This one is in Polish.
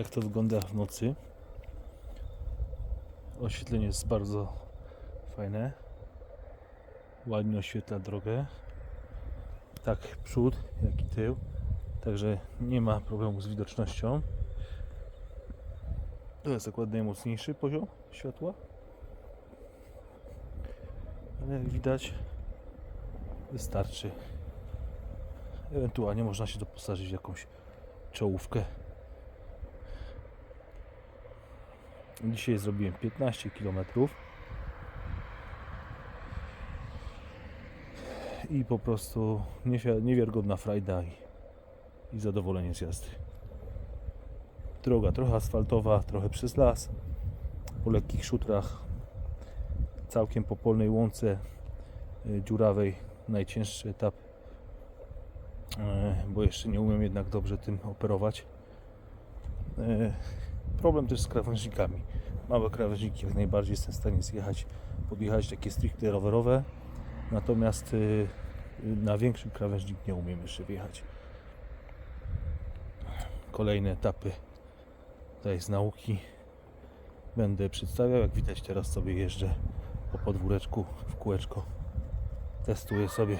Tak to wygląda w nocy. Oświetlenie jest bardzo fajne. Ładnie oświetla drogę. Tak przód, jak i tył. Także nie ma problemu z widocznością. To jest akurat najmocniejszy poziom światła. Ale jak widać wystarczy. Ewentualnie można się doposażyć w jakąś czołówkę. Dzisiaj zrobiłem 15 km. I po prostu niewi- niewiarygodna frajda i, i zadowolenie z jazdy. Droga trochę asfaltowa, trochę przez las, po lekkich szutrach, całkiem po polnej łące y, dziurawej, najcięższy etap, E, bo jeszcze nie umiem jednak dobrze tym operować. Problem też z krawężnikami. Małe krawężniki jak najbardziej jestem w stanie zjechać, podjechać takie stricte rowerowe, natomiast y, na większy krawężnik nie umiem jeszcze wjechać. Kolejne etapy tutaj z nauki będę przedstawiał. Jak widać teraz sobie jeżdżę po podwóreczku w kółeczko. Testuję sobie